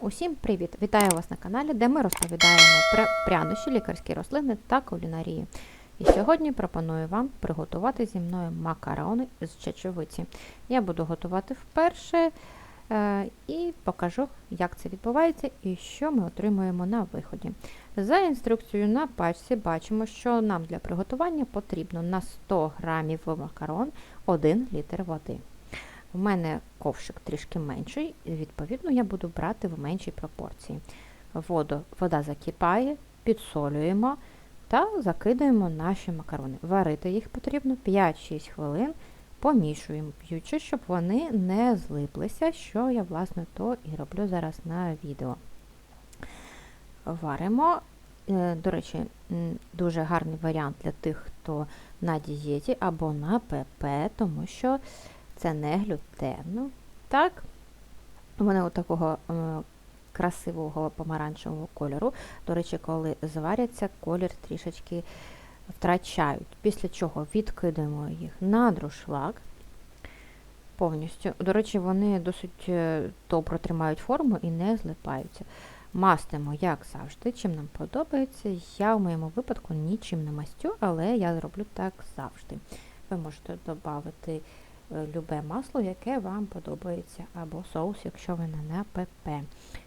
Усім привіт! Вітаю вас на каналі, де ми розповідаємо про прянощі, лікарські рослини та кулінарії. І сьогодні пропоную вам приготувати зі мною макарони з чечевиці. Я буду готувати вперше е, і покажу, як це відбувається і що ми отримуємо на виході. За інструкцією на пачці бачимо, що нам для приготування потрібно на 100 грамів макарон 1 літр води. У мене ковшик трішки менший, відповідно я буду брати в меншій пропорції. Воду, вода закипає, підсолюємо та закидаємо наші макарони. Варити їх потрібно 5-6 хвилин, помішуємо, п'ючи, щоб вони не злиплися, що я, власне, то і роблю зараз на відео. Варимо. Е, До речі, дуже гарний варіант для тих, хто на дієті або на ПП, тому що це не глютенно. Так, вони от такого е, красивого помаранчевого кольору. До речі, коли зваряться, колір трішечки втрачають. Після чого відкидаємо їх на друшлак. Повністю. До речі, вони досить е, добре тримають форму і не злипаються. Мастимо, як завжди, чим нам подобається. Я в моєму випадку нічим не мастю, але я зроблю так завжди. Ви можете додати любе масло, яке вам подобається, або соус, якщо ви не на ПП.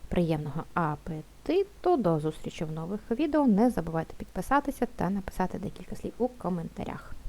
Приємного апетиту! До зустрічі в нових відео. Не забувайте підписатися та написати декілька слів у коментарях.